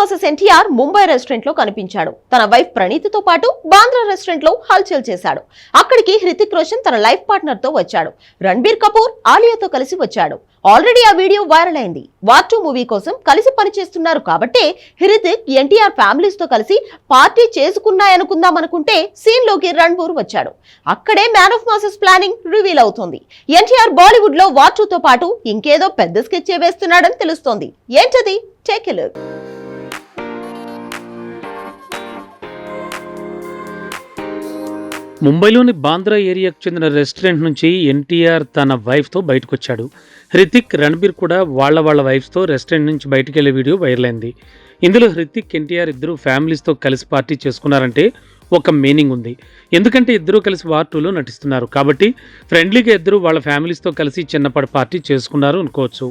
Masses NTR Mumbai రెస్టారెంట్లో కనిపించాడు. తన వైఫ్ ప్రణీతితో పాటు బాంద్రా రెస్టారెంట్లో హల్చల్ చేశాడు. అక్కడికి హృతిక్ రోషన్ తన లైఫ్ పార్ట్నర్తో వచ్చాడు. రణబీర్ కపూర్ ఆలియాతో కలిసి వచ్చాడు. ఆల్రెడీ ఆ వీడియో వైరల్ అయింది. వార్ టూ మూవీ కోసం కలిసి పనిచేస్తున్నారు కాబట్టి హృతిక్ ఎన్టీఆర్ ఫ్యామిలీస్తో కలిసి పార్టీ చేసుకున్నాయనుకుందాం అనుకుంటే సీన్లోకి రణ్బూర్ వచ్చాడు. అక్కడే man of masses planning reveal అవుతుంది. ఎన్టీఆర్ బాలీవుడ్లో వార్ టూ తో పాటు ఇంకేదో పెద్ద స్కెచ్ వేస్తున్నాడని తెలుస్తోంది. ఏంటది? టేక్ ఎ లుక్ ముంబైలోని బాంద్రా ఏరియాకు చెందిన రెస్టారెంట్ నుంచి ఎన్టీఆర్ తన వైఫ్తో బయటకు వచ్చాడు హృతిక్ రణబీర్ కూడా వాళ్ళ వాళ్ళ వైఫ్తో రెస్టారెంట్ నుంచి బయటకు వెళ్ళే వీడియో వైరల్ అయింది ఇందులో హృతిక్ ఎన్టీఆర్ ఇద్దరు ఫ్యామిలీస్తో కలిసి పార్టీ చేసుకున్నారంటే ఒక మీనింగ్ ఉంది. ఎందుకంటే ఇద్దరూ కలిసి వార్ టూలో నటిస్తున్నారు. కాబట్టి ఫ్రెండ్లీగా ఇద్దరు వాళ్ళ ఫ్యామిలీస్తో కలిసి చిన్నప్పటి పార్టీ చేసుకున్నారు అనుకోవచ్చు.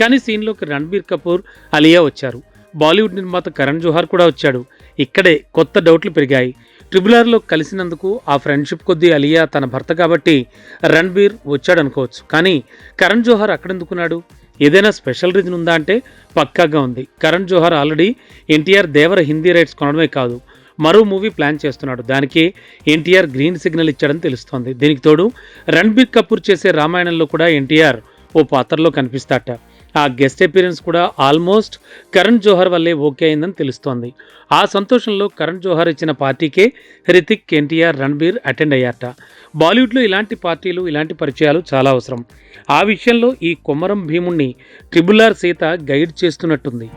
కానీ సీన్లోకి రణబీర్ కపూర్ అలియా వచ్చారు. బాలీవుడ్ నిర్మాత కరణ్ జోహార్ కూడా వచ్చాడు. ఇక్కడే కొత్త డౌట్లు పెరిగాయి. ట్రిబులర్లో కలిసినందుకు ఆ ఫ్రెండ్షిప్ కొద్దీ అలియా తన భర్త కాబట్టి రణ్బీర్ వచ్చాడనుకోవచ్చు. కానీ కరణ్ జోహర్ అక్కడెందుకున్నాడు ఏదైనా స్పెషల్ రీజన్ ఉందా అంటే పక్కాగా ఉంది. కరణ్ జోహర్ ఆల్రెడీ ఎన్టీఆర్ దేవర హిందీ రైట్స్ కొనడమే కాదు మరో మూవీ ప్లాన్ చేస్తున్నాడు. దానికి ఎన్టీఆర్ గ్రీన్ సిగ్నల్ ఇచ్చాడని తెలుస్తోంది. దీనికి తోడు రణ్బీర్ కపూర్ చేసే రామాయణంలో కూడా ఎన్టీఆర్ ఓ పాత్రలో కనిపిస్తాట. ఆ గెస్ట్ అపీరెన్స్ కూడా ఆల్మోస్ట్ కరణ్ జోహర్ వల్లే ఓకే అయిందని తెలుస్తోంది. ఆ సంతోషంలో కరణ్ జోహర్ ఇచ్చిన పార్టీకే హృతిక్ ఎన్టీఆర్ రణబీర్ అటెండ్ అయ్యారట. బాలీవుడ్లో ఇలాంటి పార్టీలు ఇలాంటి పరిచయాలు చాలా అవసరం. ఆ విషయంలో ఈ కొమ్మరం భీముణ్ణి ట్రిబుల్ ఆర్ సీత గైడ్ చేస్తున్నట్టుంది.